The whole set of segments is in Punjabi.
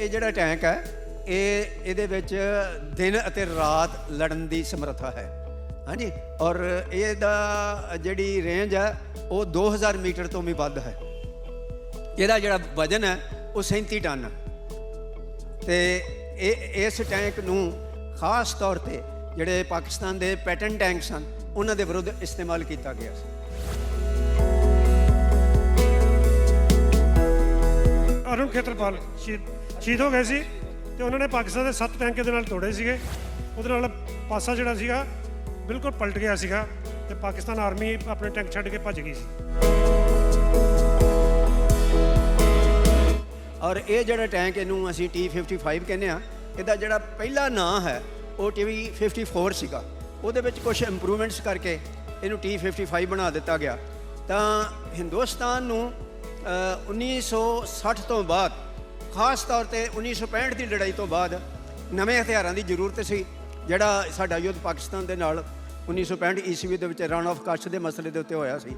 ਇਹ ਜਿਹੜਾ ਟੈਂਕ ਹੈ, ਇਹ ਇਹਦੇ ਵਿੱਚ ਦਿਨ ਅਤੇ ਰਾਤ ਲੜਨ ਦੀ ਸਮਰੱਥਾ ਹੈ। ਹਾਂਜੀ? ਔਰ ਇਹਦਾ ਜਿਹੜੀ ਰੇਂਜ ਹੈ, ਉਹ 2000 ਮੀਟਰ ਤੋਂ ਵੀ ਵੱਧ ਹੈ। ਇਹਦਾ ਜਿਹੜਾ ਵਜ਼ਨ ਹੈ, ਉਹ 37 ਟਨ ਹੈ। ਤੇ ਇਹ, ਇਸ ਟੈਂਕ ਨੂੰ ਖਾਸ ਤੌਰ ਤੇ ਜਿਹੜੇ ਪਾਕਿਸਤਾਨ ਦੇ ਪੈਟਰਨ ਟੈਂਕ ਸਨ ਉਹਨਾਂ ਦੇ ਵਿਰੁੱਧ ਇਸਤੇਮਾਲ ਕੀਤਾ ਗਿਆ ਸੀ। ਅਰੁਣ ਖੇਤਰਪਾਲ। ਸ਼ਹੀਦ ਸ਼ਹੀਦ ਹੋ ਗਏ ਸੀ ਤੇ ਉਹਨਾਂ ਨੇ ਪਾਕਿਸਤਾਨ ਦੇ ਸੱਤ ਟੈਂਕ ਦੇ ਨਾਲ ਤੋੜੇ ਸੀਗੇ। ਉਹਦੇ ਨਾਲ ਪਾਸਾ ਜਿਹੜਾ ਸੀਗਾ, ਬਿਲਕੁਲ ਪਲਟ ਗਿਆ ਸੀਗਾ ਤੇ ਪਾਕਿਸਤਾਨ ਆਰਮੀ ਆਪਣੇ ਟੈਂਕ ਛੱਡ ਕੇ ਭੱਜ ਗਈ ਸੀ। ਔਰ ਇਹ ਜਿਹੜਾ ਟੈਂਕ ਇਹਨੂੰ ਅਸੀਂ T55 ਕਹਿੰਦੇ ਆ ਇਹਦਾ ਜਿਹੜਾ ਪਹਿਲਾ ਨਾਂ ਹੈ, ਉਹ T54 ਸੀਗਾ। ਉਹਦੇ ਵਿੱਚ ਕੁਝ ਇੰਪਰੂਵਮੈਂਟਸ ਕਰਕੇ ਇਹਨੂੰ T55 ਬਣਾ ਦਿੱਤਾ ਗਿਆ। ਤਾਂ ਹਿੰਦੁਸਤਾਨ ਨੂੰ 1960 ਤੋਂ ਬਾਅਦ, ਖਾਸ ਤੌਰ ਤੇ 1965 ਦੀ ਲੜਾਈ ਤੋਂ ਬਾਅਦ ਨਵੇਂ ਹਥਿਆਰਾਂ ਦੀ ਜ਼ਰੂਰਤ ਸੀ, ਜਿਹੜਾ ਸਾਡਾ ਯੁੱਧ ਪਾਕਿਸਤਾਨ ਦੇ ਨਾਲ 1965 ਈਸਵੀ ਦੇ ਵਿੱਚ ਰਨ ਆਫ ਕਸ਼ ਦੇ ਮਸਲੇ ਦੇ ਉੱਤੇ ਹੋਇਆ ਸੀ।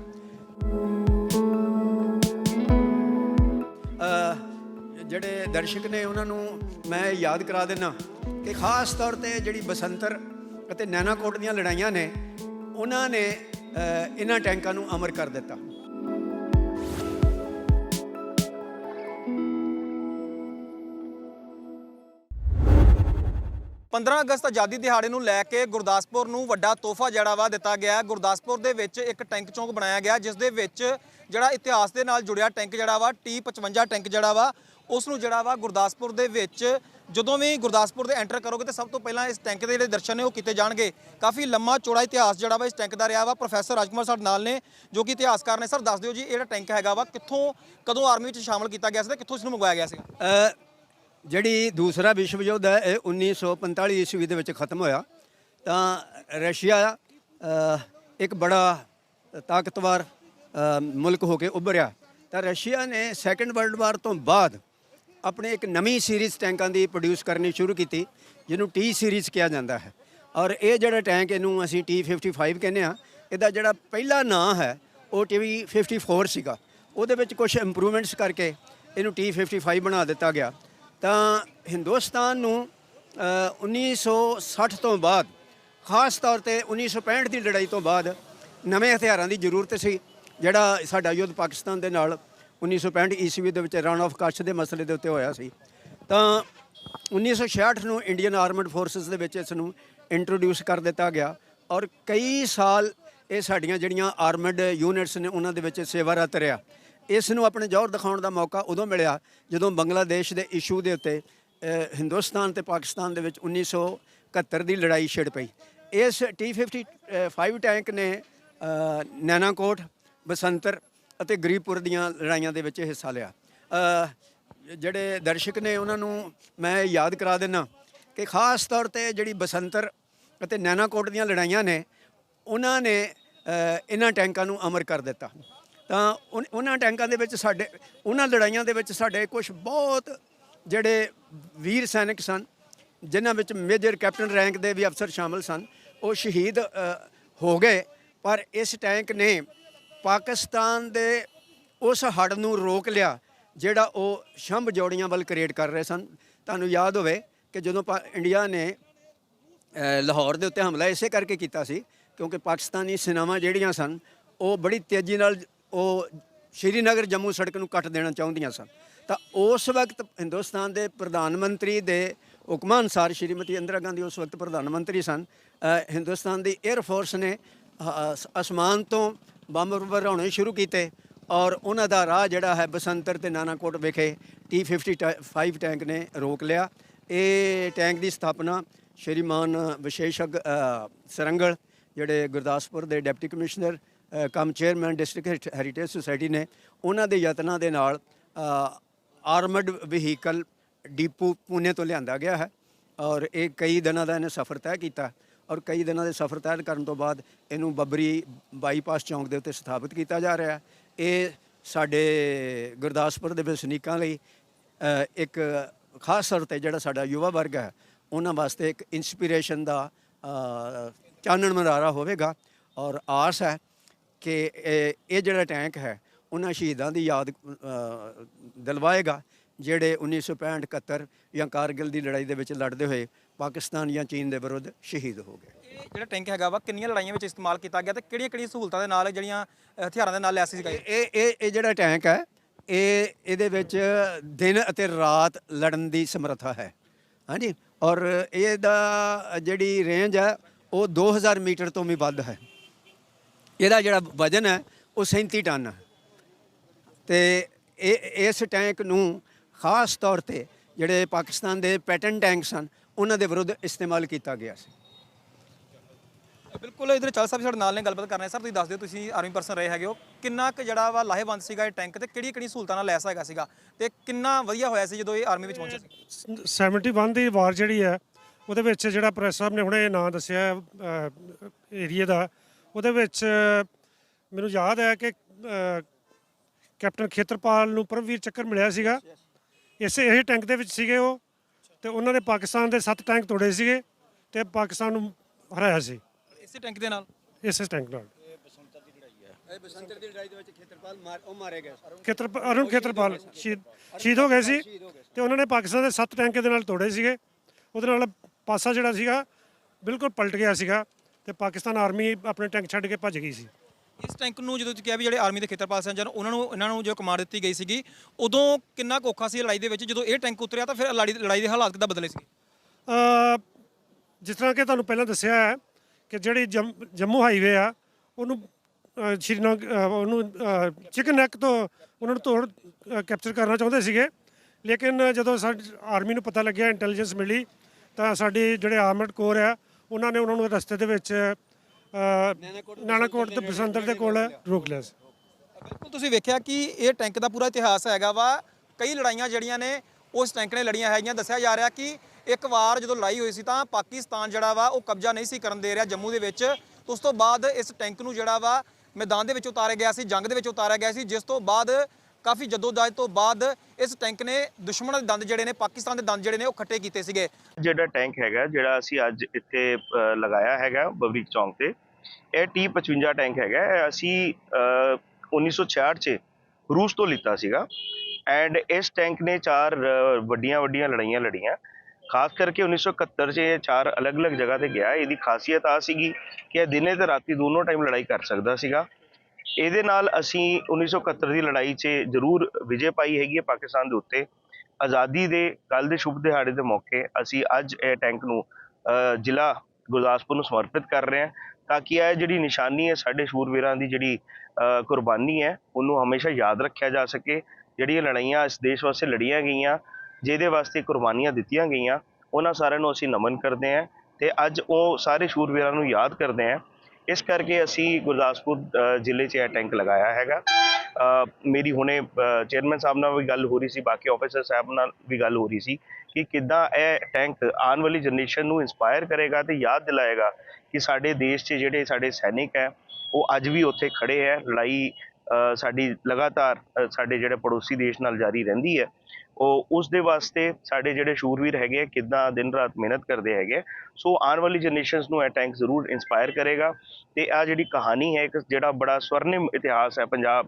ਜਿਹੜੇ ਦਰਸ਼ਕ ਨੇ ਉਹਨਾਂ ਨੂੰ ਮੈਂ ਯਾਦ ਕਰਾ ਦੇਣਾ ਕਿ ਖਾਸ ਤੌਰ ਤੇ ਜਿਹੜੀ ਬਸੰਤਰ ਅਤੇ ਨੈਨਾਕੋਟ ਦੀਆਂ ਲੜਾਈਆਂ ਨੇ, ਉਹਨਾਂ ਨੇ ਇਹਨਾਂ ਟੈਂਕਾਂ ਨੂੰ ਅਮਰ ਕਰ ਦਿੱਤਾ। 15 ਅਗਸਤ ਆਜ਼ਾਦੀ ਦਿਹਾੜੇ ਨੂੰ ਲੈ ਕੇ ਗੁਰਦਾਸਪੁਰ ਨੂੰ ਵੱਡਾ ਤੋਹਫਾ ਜਿਹੜਾ ਵਾ ਦਿੱਤਾ ਗਿਆ ਹੈ। ਗੁਰਦਾਸਪੁਰ ਦੇ ਵਿੱਚ ਇੱਕ ਟੈਂਕ ਚੌਂਕ ਬਣਾਇਆ ਗਿਆ, ਜਿਸ ਦੇ ਵਿੱਚ ਜਿਹੜਾ ਇਤਿਹਾਸ ਦੇ ਨਾਲ ਜੁੜਿਆ ਟੈਂਕ ਜਿਹੜਾ ਵਾ T55 ਟੈਂਕ ਜਿਹੜਾ ਵਾ ਉਸ ਨੂੰ ਜਿਹੜਾ ਵਾ ਗੁਰਦਾਸਪੁਰ ਦੇ ਵਿੱਚ ਜਦੋਂ ਵੀ ਗੁਰਦਾਸਪੁਰ ਦੇ ਐਂਟਰ ਕਰੋਗੇ ਤੇ ਸਭ ਤੋਂ ਪਹਿਲਾਂ ਇਸ ਟੈਂਕ ਦੇ ਜਿਹੜੇ ਦਰਸ਼ਨ ਨੇ ਉਹ ਕੀਤੇ ਜਾਣਗੇ। ਕਾਫੀ ਲੰਮਾ, ਚੌੜਾ ਇਤਿਹਾਸ ਜਿਹੜਾ ਵਾ ਇਸ ਟੈਂਕ ਦਾ ਰਿਹਾ ਵਾ। ਪ੍ਰੋਫੈਸਰ ਰਾਜਕੁਮਾਰ ਸਾਡੇ ਨਾਲ ਨੇ, ਜੋ ਕਿ ਇਤਿਹਾਸਕਾਰ ਨੇ। ਸਰ, ਦੱਸ ਦਿਓ ਜੀ, ਇਹ ਜਿਹੜਾ ਟੈਂਕ ਹੈਗਾ ਵਾ, ਕਿੱਥੋਂ, ਕਦੋਂ ਆਰਮੀ ਵਿੱਚ ਸ਼ਾਮਲ ਕੀਤਾ ਗਿਆ ਸੀ ਤੇ ਕਿੱਥੋਂ ਇਸ ਨੂੰ ਮੰਗਵਾਇਆ ਗਿਆ ਸੀ ਜਿਹੜੀ ਦੂਸਰਾ ਵਿਸ਼ਵ ਯੁੱਧ ਹੈ, ਇਹ 1945 ਈਸਵੀ ਦੇ ਵਿੱਚ ਖਤਮ ਹੋਇਆ। ਤਾਂ ਰਸ਼ੀਆ ਇੱਕ ਬੜਾ ਤਾਕਤਵਰ ਮੁਲਕ ਹੋ ਕੇ ਉੱਭਰਿਆ। ਤਾਂ ਰਸ਼ੀਆ ਨੇ ਸੈਕੰਡ ਵਰਲਡ ਵਾਰ ਤੋਂ ਬਾਅਦ ਆਪਣੇ ਇੱਕ ਨਵੀਂ ਸੀਰੀਜ਼ ਟੈਂਕਾਂ ਦੀ ਪ੍ਰੋਡਿਊਸ ਕਰਨੀ ਸ਼ੁਰੂ ਕੀਤੀ, ਜਿਹਨੂੰ ਟੀ ਸੀਰੀਜ਼ ਕਿਹਾ ਜਾਂਦਾ ਹੈ। ਔਰ ਇਹ ਜਿਹੜਾ ਟੈਂਕ ਇਹਨੂੰ ਅਸੀਂ T55 ਕਹਿੰਦੇ ਆ ਇਹਦਾ ਜਿਹੜਾ ਪਹਿਲਾ ਨਾਂ ਹੈ, ਉਹ T54 ਸੀਗਾ। ਉਹਦੇ ਵਿੱਚ ਕੁਝ ਇੰਪਰੂਵਮੈਂਟਸ ਕਰਕੇ ਇਹਨੂੰ T55 ਬਣਾ ਦਿੱਤਾ ਗਿਆ। ਤਾਂ ਹਿੰਦੁਸਤਾਨ ਨੂੰ ਅ, 1960 ਤੋਂ ਬਾਅਦ ਖਾਸ ਤੌਰ ਤੇ 1965 ਦੀ ਲੜਾਈ ਤੋਂ ਬਾਅਦ ਨਵੇਂ ਹਥਿਆਰਾਂ ਦੀ ਜ਼ਰੂਰਤ ਸੀ ਜਿਹੜਾ ਸਾਡਾ ਯੁੱਧ ਪਾਕਿਸਤਾਨ ਦੇ ਨਾਲ 1965 ਈਸਵੀ ਦੇ ਵਿੱਚ ਰਨ ਆਫ ਕਛ ਦੇ ਮਸਲੇ ਦੇ ਉੱਤੇ ਹੋਇਆ ਸੀ। ਤਾਂ 1966 ਨੂੰ ਇੰਡੀਅਨ ਆਰਮਡ ਫੋਰਸਸ ਦੇ ਵਿੱਚ ਇਸ ਨੂੰ ਇੰਟਰੋਡਿਊਸ ਕਰ ਦਿੱਤਾ ਗਿਆ ਔਰ ਕਈ ਸਾਲ ਇਹ ਸਾਡੀਆਂ ਜਿਹੜੀਆਂ ਆਰਮਡ ਯੂਨਿਟਸ ਨੇ ਉਹਨਾਂ ਦੇ ਵਿੱਚ ਸੇਵਾ ਸੇਵਾਰਤ ਰਿਹਾ। ਇਸ ਨੂੰ ਆਪਣੇ ਜ਼ੋਰ ਦਿਖਾਉਣ ਦਾ ਮੌਕਾ ਉਦੋਂ ਮਿਲਿਆ ਜਦੋਂ ਬੰਗਲਾਦੇਸ਼ ਦੇ ਇਸ਼ੂ ਦੇ ਉੱਤੇ ਹਿੰਦੁਸਤਾਨ ਤੇ ਪਾਕਿਸਤਾਨ ਦੇ ਵਿੱਚ 1971 ਦੀ ਲੜਾਈ ਛਿੜ ਪਈ। ਇਸ T55 ਟੈਂਕ ਨੇ ਨੈਨਾਕੋਟ, ਬਸੰਤਰ ਅਤੇ ਗਰੀਬਪੁਰ ਦੀਆਂ ਲੜਾਈਆਂ ਦੇ ਵਿੱਚ ਹਿੱਸਾ ਲਿਆ। ਜਿਹੜੇ ਦਰਸ਼ਕ ਨੇ ਉਹਨਾਂ ਨੂੰ ਮੈਂ ਯਾਦ ਕਰਾ ਦੇਣਾ ਕਿ ਖਾਸ ਤੌਰ ਤੇ ਜਿਹੜੀ ਬਸੰਤਰ ਅਤੇ ਨੈਨਾਕੋਟ ਦੀਆਂ ਲੜਾਈਆਂ ਨੇ, ਉਹਨਾਂ ਨੇ ਇਹਨਾਂ ਟੈਂਕਾਂ ਨੂੰ ਅਮਰ ਕਰ ਦਿੱਤਾ। ਤਾਂ ਉਨ- ਉਹਨਾਂ ਟੈਂਕਾਂ ਦੇ ਵਿੱਚ ਸਾਡੇ, ਉਹਨਾਂ ਲੜਾਈਆਂ ਦੇ ਵਿੱਚ ਸਾਡੇ ਕੁਝ ਬਹੁਤ ਜਿਹੜੇ ਵੀਰ ਸੈਨਿਕ ਸਨ, ਜਿਨ੍ਹਾਂ ਵਿੱਚ ਮੇਜਰ ਕੈਪਟਨ ਰੈਂਕ ਦੇ ਵੀ ਅਫਸਰ ਸ਼ਾਮਲ ਸਨ, ਉਹ ਸ਼ਹੀਦ ਹੋ ਗਏ। ਪਰ ਇਸ ਟੈਂਕ ਨੇ ਪਾਕਿਸਤਾਨ ਦੇ ਉਸ ਹੜ ਨੂੰ ਰੋਕ ਲਿਆ, ਜਿਹੜਾ ਉਹ ਸ਼ੰਭ ਜੋੜੀਆਂ ਵੱਲ ਕ੍ਰੀਏਟ ਕਰ ਰਹੇ ਸਨ। ਤੁਹਾਨੂੰ ਯਾਦ ਹੋਵੇ ਕਿ ਜਦੋਂ ਪਾ- ਇੰਡੀਆ ਨੇ ਲਾਹੌਰ ਦੇ ਉੱਤੇ ਹਮਲਾ ਇਸੇ ਕਰਕੇ ਕੀਤਾ ਸੀ, ਕਿਉਂਕਿ ਪਾਕਿਸਤਾਨੀ ਸੈਨਾਵਾਂ ਜਿਹੜੀਆਂ ਸਨ, ਉਹ ਬੜੀ ਤੇਜ਼ੀ ਨਾਲ ਉਹ ਸ਼੍ਰੀਨਗਰ ਜੰਮੂ ਸੜਕ ਨੂੰ ਕੱਟ ਦੇਣਾ ਚਾਹੁੰਦੀਆਂ ਸਨ। ਤਾਂ ਉਸ ਵਕਤ ਹਿੰਦੁਸਤਾਨ ਦੇ ਪ੍ਰਧਾਨ ਮੰਤਰੀ ਦੇ ਹੁਕਮਾਂ ਅਨੁਸਾਰ ਸ਼੍ਰੀਮਤੀ ਇੰਦਰਾ ਗਾਂਧੀ ਉਸ ਵਕਤ ਪ੍ਰਧਾਨ ਮੰਤਰੀ ਸਨ। ਹਿੰਦੁਸਤਾਨ ਦੀ 에ਅਰ ਫੋਰਸ ਨੇ ਅਸਮਾਨ ਤੋਂ ਬੰਬ ਵਰਾਉਣੇ ਸ਼ੁਰੂ ਕੀਤੇ ਔਰ ਉਹਨਾਂ ਦਾ ਰਾਹ ਜਿਹੜਾ ਹੈ ਬਸੰਤਰ ਤੇ ਨਾਨਾਕੋਟ ਵਿਖੇ T55 ਟੈਂਕ ਨੇ ਰੋਕ ਲਿਆ। ਇਹ ਟੈਂਕ ਦੀ ਸਥਾਪਨਾ ਸ਼੍ਰੀਮਾਨ ਵਿਸ਼ੇਸ਼ਗ ਅ, ਸਰੰਗਲ ਜਿਹੜੇ ਗੁਰਦਾਸਪੁਰ ਦੇ ਡਿਪਟੀ ਕਮਿਸ਼ਨਰ ਕੰਮ ਚੇਅਰਮੈਨ ਡਿਸਟ੍ਰਿਕਟ ਹੈਰੀਟੇਜ ਸੁਸਾਇਟੀ ਨੇ ਉਹਨਾਂ ਦੇ ਯਤਨਾਂ ਦੇ ਨਾਲ ਆਰਮਡ ਵਹੀਕਲ ਡੀਪੂ ਪੂਨੇ ਤੋਂ ਲਿਆਂਦਾ ਗਿਆ ਹੈ ਔਰ ਇਹ ਕਈ ਦਿਨਾਂ ਦਾ ਇਹਨੇ ਸਫ਼ਰ ਤੈਅ ਕੀਤਾ ਔਰ ਕਈ ਦਿਨਾਂ ਦੇ ਸਫ਼ਰ ਤੈਅ ਕਰਨ ਤੋਂ ਬਾਅਦ ਇਹਨੂੰ ਬੱਬਰੀ ਬਾਈਪਾਸ ਚੌਂਕ ਦੇ ਉੱਤੇ ਸਥਾਪਿਤ ਕੀਤਾ ਜਾ ਰਿਹਾ ਹੈ। ਇਹ ਸਾਡੇ ਗੁਰਦਾਸਪੁਰ ਦੇ ਵਸਨੀਕਾਂ ਲਈ ਇੱਕ ਖਾਸ ਤੌਰ ਤੇ ਜਿਹੜਾ ਸਾਡਾ ਯੁਵਾ ਵਰਗ ਹੈ, ਉਹਨਾਂ ਵਾਸਤੇ ਇੱਕ ਇਨਸਪੀਰੇਸ਼ਨ ਦਾ ਚਾਨਣ ਮਰਾਰਾ ਹੋਵੇਗਾ ਔਰ ਆਸ ਹੈ ਕਿ ਇਹ ਜਿਹੜਾ ਟੈਂਕ ਹੈ ਉਹਨਾਂ ਸ਼ਹੀਦਾਂ ਦੀ ਯਾਦ ਦਿਲਵਾਏਗਾ ਜਿਹੜੇ 1965 71 ਜਾਂ ਕਾਰਗਿਲ ਦੀ ਲੜਾਈ ਦੇ ਵਿੱਚ ਲੜਦੇ ਹੋਏ ਪਾਕਿਸਤਾਨ ਜਾਂ ਚੀਨ ਦੇ ਵਿਰੁੱਧ ਸ਼ਹੀਦ ਹੋ ਗਏ। ਇਹ ਜਿਹੜਾ ਟੈਂਕ ਹੈਗਾ ਵਾ ਕਿੰਨੀਆਂ ਲੜਾਈਆਂ ਵਿੱਚ ਇਸਤੇਮਾਲ ਕੀਤਾ ਗਿਆ ਤੇ ਕਿਹੜੀਆਂ ਕਿਹੜੀਆਂ ਸਹੂਲਤਾਂ ਦੇ ਨਾਲ ਜਿਹੜੀਆਂ ਹਥਿਆਰਾਂ ਦੇ ਨਾਲ ਲੈਸ ਸੀਗਾ ਇਹ? ਇਹ ਇਹ ਇਹ ਜਿਹੜਾ ਟੈਂਕ ਹੈ ਇਹ ਇਹਦੇ ਵਿੱਚ ਦਿਨ ਅਤੇ ਰਾਤ ਲੜਨ ਦੀ ਸਮਰੱਥਾ ਹੈ। ਹਾਂਜੀ? ਔਰ ਇਹਦਾ ਜਿਹੜੀ ਰੇਂਜ ਹੈ ਉਹ 2000 ਮੀਟਰ ਤੋਂ ਵੀ ਵੱਧ ਹੈ। ਇਹਦਾ ਜਿਹੜਾ ਵਜਨ ਹੈ ਉਹ 37 ਟਨ ਹੈ। ਤੇ ਇਹ ਇਸ ਟੈਂਕ ਨੂੰ ਖਾਸ ਤੌਰ ਤੇ ਜਿਹੜੇ ਪਾਕਿਸਤਾਨ ਦੇ ਪੈਟਨ ਟੈਂਕ ਸਨ ਉਹਨਾਂ ਦੇ ਵਿਰੁੱਧ ਇਸਤੇਮਾਲ ਕੀਤਾ ਗਿਆ ਸੀ। ਬਿਲਕੁਲ ਇਧਰ ਚੱਲ ਸਾਹਿਬ ਸਾਡੇ ਨਾਲ ਨੇ ਗੱਲਬਾਤ ਕਰਨਾ ਹੈ। ਸਰ ਤੁਸੀਂ ਦੱਸ ਦਿਓ ਤੁਸੀਂ ਆਰਮੀ ਪਰਸਨ ਰਹੇ ਹੈਗੇ ਹੋ। ਕਿੰਨਾ ਕੁ ਜਿਹੜਾ ਵਾ ਲਾਹੇਵੰਦ ਸੀਗਾ ਇਹ ਟੈਂਕ ਤੇ ਕਿਹੜੀ ਕਿਹੜੀ ਸਹੂਲਤਾਂ ਨਾਲ ਲੈਸ ਹੈਗਾ ਸੀਗਾ? ਤੇ ਕਿੰਨਾ ਵਧੀਆ ਹੋਇਆ ਸੀ ਜਦੋਂ ਇਹ ਆਰਮੀ ਵਿੱਚ ਪਹੁੰਚਿਆ ਸੀ? 71 ਦੀ ਵਾਰ ਜਿਹੜੀ ਹੈ ਉਹਦੇ ਵਿੱਚ ਜਿਹੜਾ ਪ੍ਰੈਸ ਸਾਹਿਬ ਨੇ ਹੁਣੇ ਨਾਂ ਦੱਸਿਆ ਏਰੀਆ ਦਾ ਉਹਦੇ ਵਿੱਚ ਮੈਨੂੰ ਯਾਦ ਹੈ ਕਿ ਕੈਪਟਨ ਖੇਤਰਪਾਲ ਨੂੰ ਪਰਮਵੀਰ ਚੱਕਰ ਮਿਲਿਆ ਸੀਗਾ। ਇਸੇ ਇਹ ਟੈਂਕ ਦੇ ਵਿੱਚ ਸੀਗੇ ਉਹ ਤੇ ਉਹਨਾਂ ਨੇ ਪਾਕਿਸਤਾਨ ਦੇ 7 ਟੈਂਕ ਤੋੜੇ ਸੀਗੇ ਤੇ ਪਾਕਿਸਤਾਨ ਨੂੰ ਹਰਾਇਆ ਸੀ। ਇਸੇ ਟੈਂਕ ਦੇ ਨਾਲ? ਇਸੇ ਟੈਂਕ ਨਾਲ। ਇਹ ਬਸੰਤਰ ਦੀ ਲੜਾਈ ਦੇ ਵਿੱਚ ਖੇਤਰਪਾਲ ਮਾਰ ਉਹ ਮਾਰੇ ਗਏ ਖੇਤਰ ਅਰੁਣ ਖੇਤਰਪਾਲ ਸ਼ਹੀਦ ਸ਼ਹੀਦ ਹੋ ਗਏ ਸੀ ਤੇ ਉਹਨਾਂ ਨੇ ਪਾਕਿਸਤਾਨ ਦੇ 7 ਟੈਂਕ ਦੇ ਨਾਲ ਤੋੜੇ ਸੀਗੇ। ਉਹਦੇ ਨਾਲ ਪਾਸਾ ਜਿਹੜਾ ਸੀਗਾ ਬਿਲਕੁਲ ਪਲਟ ਗਿਆ ਸੀਗਾ। ਤੇ ਪਾਕਿਸਤਾਨ ਆਰਮੀ ਆਪਣੇ ਟੈਂਕ ਛੱਡ ਕੇ ਭੱਜ ਗਈ ਸੀ। ਇਸ ਟੈਂਕ ਨੂੰ ਜਦੋਂ ਤੁਸੀਂ ਕਿਹਾ ਵੀ ਜਿਹੜੇ ਆਰਮੀ ਦੇ ਖੇਤਰਪਾਲ ਸਨ ਜਨ ਉਹਨਾਂ ਨੂੰ ਇਹਨਾਂ ਨੂੰ ਜੋ ਕਮਾਂਡ ਦਿੱਤੀ ਗਈ ਸੀਗੀ ਉਦੋਂ ਕਿੰਨਾ ਕੁ ਔਖਾ ਸੀ ਲੜਾਈ ਦੇ ਵਿੱਚ? ਜਦੋਂ ਇਹ ਟੈਂਕ ਉਤਰਿਆ ਤਾਂ ਫਿਰ ਲੜਾਈ ਲੜਾਈ ਦੇ ਹਾਲਾਤ ਕਿੱਦਾਂ ਬਦਲੇ ਸੀ ਅ, ਜਿਸ ਤਰ੍ਹਾਂ ਕਿ ਤੁਹਾਨੂੰ ਪਹਿਲਾਂ ਦੱਸਿਆ ਹੈ ਕਿ ਜਿਹੜੀ ਜੰਮ- ਹਾਈਵੇ ਆ ਉਹਨੂੰ ਅ, ਉਹਨੂੰ ਚਿਕਨ ਨੈਕ ਤੋਂ ਉਹਨਾਂ ਨੂੰ ਤੋੜ ਕੈਪਚਰ ਕਰਨਾ ਚਾਹੁੰਦੇ ਸੀਗੇ। ਲੇਕਿਨ ਜਦੋਂ ਸਾਡੀ ਆਰਮੀ ਨੂੰ ਪਤਾ ਲੱਗਿਆ ਇੰਟੈਲੀਜੈਂਸ ਮਿਲੀ ਤਾਂ ਸਾਡੇ ਜਿਹੜੇ ਆਰਮਡ ਕੋਰ ਆ ਉਹਨਾਂ ਨੇ ਉਹਨਾਂ ਨੂੰ ਰਸਤੇ ਦੇ ਵਿੱਚ ਅ, ਤੇ ਬਸੰਤਰ ਦੇ ਕੋਲ ਰੋਕ ਲਿਆ ਸੀ। ਬਿਲਕੁਲ ਤੁਸੀਂ ਵੇਖਿਆ ਕਿ ਇਹ ਟੈਂਕ ਦਾ ਪੂਰਾ ਇਤਿਹਾਸ ਹੈਗਾ ਵਾ। ਕਈ ਲੜਾਈਆਂ ਜਿਹੜੀਆਂ ਨੇ ਉਸ ਟੈਂਕ ਨੇ ਲੜੀਆਂ ਹੈਗੀਆਂ। ਦੱਸਿਆ ਜਾ ਰਿਹਾ ਕਿ ਇੱਕ ਵਾਰ ਜਦੋਂ ਲੜਾਈ ਹੋਈ ਸੀ ਤਾਂ ਪਾਕਿਸਤਾਨ ਜਿਹੜਾ ਵਾ ਉਹ ਕਬਜ਼ਾ ਨਹੀਂ ਸੀ ਕਰਨ ਦੇ ਰਿਹਾ ਜੰਮੂ ਦੇ ਵਿੱਚ। ਉਸ ਤੋਂ ਬਾਅਦ ਇਸ ਟੈਂਕ ਨੂੰ ਜਿਹੜਾ ਵਾ ਮੈਦਾਨ ਦੇ ਵਿੱਚ ਉਤਾਰਿਆ ਗਿਆ ਸੀ ਜੰਗ ਦੇ ਵਿੱਚ ਉਤਾਰਿਆ ਗਿਆ ਸੀ ਜਿਸ ਤੋਂ ਬਾਅਦ ਕਾਫੀ ਜਦੋਜਹਿਦ ਤੋਂ ਬਾਅਦ ਇਸ ਟੈਂਕ ਨੇ ਦੁਸ਼ਮਣਾਂ ਦੇ ਦੰਦ ਜਿਹੜੇ ਨੇ ਪਾਕਿਸਤਾਨ ਦੇ ਦੰਦ ਜਿਹੜੇ ਨੇ ਉਹ ਖੱਟੇ ਕੀਤੇ ਸੀਗੇ। ਜਿਹੜਾ ਟੈਂਕ ਹੈਗਾ ਜਿਹੜਾ ਅਸੀਂ ਅੱਜ ਇੱਥੇ ਲਗਾਇਆ ਹੈਗਾ ਬਬਰੀਕ ਚੌਂਕ ਤੇ ਇਹ T55 ਟੈਂਕ ਹੈਗਾ। ਇਹ ਅਸੀਂ ਅ, 1966 ਚ ਰੂਸ ਤੋਂ ਲਿੱਤਾ ਸੀਗਾ। ਐਂਡ ਇਸ ਟੈਂਕ ਨੇ ਚਾਰ ਵੱਡੀਆਂ ਵੱਡੀਆਂ ਲੜਾਈਆਂ ਲੜੀਆਂ। ਖਾਸ ਕਰਕੇ 1971 ਚ ਇਹ ਚਾਰ ਅਲੱਗ-ਅਲੱਗ ਜਗ੍ਹਾ ਤੇ ਗਿਆ। ਇਹਦੀ ਖਾਸੀਅਤ ਆ ਸੀਗੀ ਕਿ ਇਹ ਦਿਨੇ ਤੇ ਰਾਤੀ ਦੋਨੋਂ ਟਾਈਮ ਲੜਾਈ ਕਰ ਸਕਦਾ ਸੀਗਾ। ਇਹਦੇ ਨਾਲ ਅਸੀਂ 1971 ਦੀ ਲੜਾਈ 'ਚ ਜ਼ਰੂਰ ਵਿਜੇ ਪਾਈ ਹੈਗੀ ਹੈ ਪਾਕਿਸਤਾਨ ਦੇ ਉੱਤੇ। ਆਜ਼ਾਦੀ ਦੇ ਕੱਲ ਦੇ ਸ਼ੁਭ ਦਿਹਾੜੇ ਦੇ ਮੌਕੇ ਅਸੀਂ ਅੱਜ ਇਹ ਟੈਂਕ ਨੂੰ ਜ਼ਿਲ੍ਹਾ ਗੁਰਦਾਸਪੁਰ ਨੂੰ ਸਮਰਪਿਤ ਕਰ ਰਹੇ ਹਾਂ ਤਾਂ ਕਿ ਇਹ ਜਿਹੜੀ ਨਿਸ਼ਾਨੀ ਹੈ ਸਾਡੇ ਸ਼ੂਰਵੀਰਾਂ ਦੀ ਜਿਹੜੀ ਕੁਰਬਾਨੀ ਹੈ ਉਹਨੂੰ ਹਮੇਸ਼ਾ ਯਾਦ ਰੱਖਿਆ ਜਾ ਸਕੇ। ਜਿਹੜੀਆਂ ਲੜਾਈਆਂ ਇਸ ਦੇਸ਼ ਵਾਸਤੇ ਲੜੀਆਂ ਗਈਆਂ, ਜਿਹਦੇ ਵਾਸਤੇ ਕੁਰਬਾਨੀਆਂ ਦਿੱਤੀਆਂ ਗਈਆਂ, ਉਹਨਾਂ ਸਾਰਿਆਂ ਨੂੰ ਅਸੀਂ ਨਮਨ ਕਰਦੇ ਹਾਂ ਤੇ ਅੱਜ ਉਹ ਸਾਰੇ ਸ਼ੂਰਵੀਰਾਂ ਨੂੰ ਯਾਦ ਕਰਦੇ ਹਾਂ ਇਸ ਕਰਕੇ ਅਸੀਂ ਗੁਰਦਾਸਪੁਰ ਜ਼ਿਲ੍ਹੇ 'ਚ ਇਹ ਟੈਂਕ ਲਗਾਇਆ ਹੈਗਾ। ਮੇਰੀ ਹੁਣੇ ਚੇਅਰਮੈਨ ਸਾਹਿਬ ਨਾਲ ਵੀ ਗੱਲ ਹੋ ਰਹੀ ਸੀ, ਬਾਕੀ ਆਫੀਸਰ ਸਾਹਿਬ ਨਾਲ ਵੀ ਗੱਲ ਹੋ ਰਹੀ ਸੀ ਕਿ ਕਿੱਦਾਂ ਇਹ ਟੈਂਕ ਆਉਣ ਵਾਲੀ ਜਨਰੇਸ਼ਨ ਨੂੰ ਇਨਸਪਾਇਰ ਕਰੇਗਾ ਤੇ ਯਾਦ ਦਿਲਾਏਗਾ ਕਿ ਸਾਡੇ ਦੇਸ਼ 'ਚ ਜਿਹੜੇ ਸਾਡੇ ਸੈਨਿਕ ਹੈ, ਉਹ ਅੱਜ ਵੀ ਉੱਥੇ ਖੜੇ ਹੈ। ਲੜਾਈ ਸਾਡੀ ਲਗਾਤਾਰ ਸਾਡੇ ਜਿਹੜੇ ਪੜੋਸੀ ਦੇਸ਼ ਨਾਲ ਜਾਰੀ ਰਹਿੰਦੀ ਹੈ। ਉਹ ਉਸ ਦੇ ਵਾਸਤੇ ਸਾਡੇ ਜਿਹੜੇ ਸ਼ੂਰਵੀਰ ਹੈਗੇ ਆ, ਕਿੱਦਾਂ ਦਿਨ ਰਾਤ ਮਿਹਨਤ ਕਰਦੇ ਹੈਗੇ ਆ। ਸੋ ਆਉਣ ਵਾਲੀ ਜਨਰੇਸ਼ਨਸ ਨੂੰ ਇਹ ਟੈਂਕ ਜ਼ਰੂਰ ਇਨਸਪਾਇਰ ਕਰੇਗਾ ਤੇ ਆ ਜਿਹੜੀ ਕਹਾਣੀ ਹੈ ਇੱਕ ਜਿਹੜਾ ਬੜਾ ਸਵਰਨਿਮ ਇਤਿਹਾਸ ਹੈ ਪੰਜਾਬ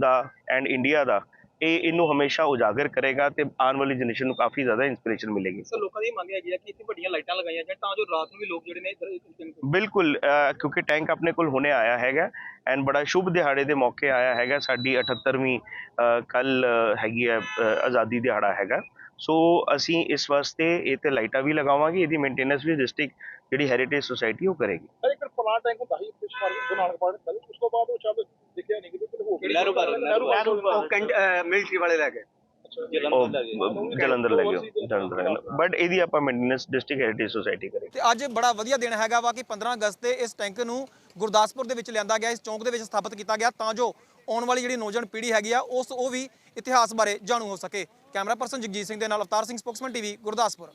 ਦਾ ਐਂਡ ਇੰਡੀਆ ਦਾ ਇਹ ਇਹਨੂੰ ਹਮੇਸ਼ਾ ਉਜਾਗਰ ਕਰੇਗਾ ਤੇ ਆਉਣ ਵਾਲੀ ਜਨਰੇਸ਼ਨ ਨੂੰ ਕਾਫੀ ਜ਼ਿਆਦਾ ਇਨਸਪੀਰੇਸ਼ਨ ਮਿਲੇਗੀ। ਸਰ ਲੋਕਾਂ ਦੀ ਮੰਗ ਹੈਗੀ ਆ ਕਿ ਇੱਥੇ ਵੱਡੀਆਂ ਲਾਈਟਾਂ ਲਗਾਈਆਂ ਜਾਣ ਤਾਂ ਜੋ ਰਾਤ ਨੂੰ ਵੀ ਲੋਕ ਜਿਹੜੇ ਨੇ ਇੱਧਰ ਬਿਲਕੁਲ ਕਿਉਂਕਿ ਟੈਂਕ ਆਪਣੇ ਕੋਲ ਹੁਣੇ ਆਇਆ ਹੈਗਾ ਐਂਡ ਬੜਾ ਸ਼ੁਭ ਦਿਹਾੜੇ ਦੇ ਮੌਕੇ ਆਇਆ ਹੈਗਾ। ਸਾਡੀ 78ਵੀਂ ਕੱਲ ਹੈਗੀ ਹੈ ਆਜ਼ਾਦੀ ਦਿਹਾੜਾ ਹੈਗਾ। ਸੋ ਅਸੀਂ ਇਸ ਵਾਸਤੇ ਇਹ ਤੇ ਲਾਈਟਾਂ ਵੀ ਲਗਾਵਾਂਗੇ ਇਹਦੀ ਮੇਨਟੇਨੈਂਸ ਵੀ ਡਿਸਟ੍ਰਿਕਟ ਜਿਹੜੀ ਹੈਰੀਟੇਜ ਸੁਸਾਇਟੀ ਉਹ ਕਰੇਗੀ। ਸਰ ਇੱਕ ਪੁਰਾਣਾ ਟੈਂਕ ਹੁੰਦਾ ਸੀ ਪਿਛਕਾਰ ਗੁਰੂ ਨਾਨਕ ਪਾਰਕ ਦਾ ਉਸ ਤੋਂ ਬਾਅਦ ਉਹ ਸ਼ਬਦ ਦਿਖਿਆ ਨਹੀਂ ਕਿਤੇ ਹੋ ਗਿਆ Lehru park, Lehru park military ਵਾਲੇ ਲੈ ਗਏ। ਉਹ ਜਲੰਧਰ ਲੈ ਗਏ ਜਲੰਧਰ ਬਟ ਇਹਦੀ ਆਪਾਂ ਮੇਨਟੇਨੈਂਸ ਡਿਸਟ੍ਰਿਕਟ ਹੈਰੀਟੇਜ ਸੁਸਾਇਟੀ ਕਰੇਗੀ ਤੇ ਅੱਜ ਬੜਾ ਵਧੀਆ ਦਿਨ ਹੈਗਾ ਵਾ ਕਿ 15 ਅਗਸਤ ਤੇ ਇਸ ਟੈਂਕ ਨੂੰ ਗੁਰਦਾਸਪੁਰ ਦੇ ਵਿੱਚ ਲਿਆਂਦਾ ਗਿਆ ਇਸ ਚੌਂਕ ਦੇ ਵਿੱਚ ਸਥਾਪਿਤ ਕੀਤਾ ਗਿਆ ਤਾਂ ਜੋ ਆਉਣ ਵਾਲੀ ਜਿਹੜੀ ਨੌਜਵਾਨ ਪੀੜ੍ਹੀ ਹੈਗੀ ਆ ਉਸ ਉਹ ਵੀ ਇਤਿਹਾਸ ਬਾਰੇ ਜਾਣੂ ਹੋ ਸਕੇ। ਕੈਮਰਾ ਪਰਸਨ ਜਗਜੀਤ ਸਿੰਘ ਦੇ ਨਾਲ ਅਵਤਾਰ ਸਿੰਘ ਸਪੋਕਸਮੈਨ ਟੀਵੀ ਗੁਰਦਾਸਪੁਰ।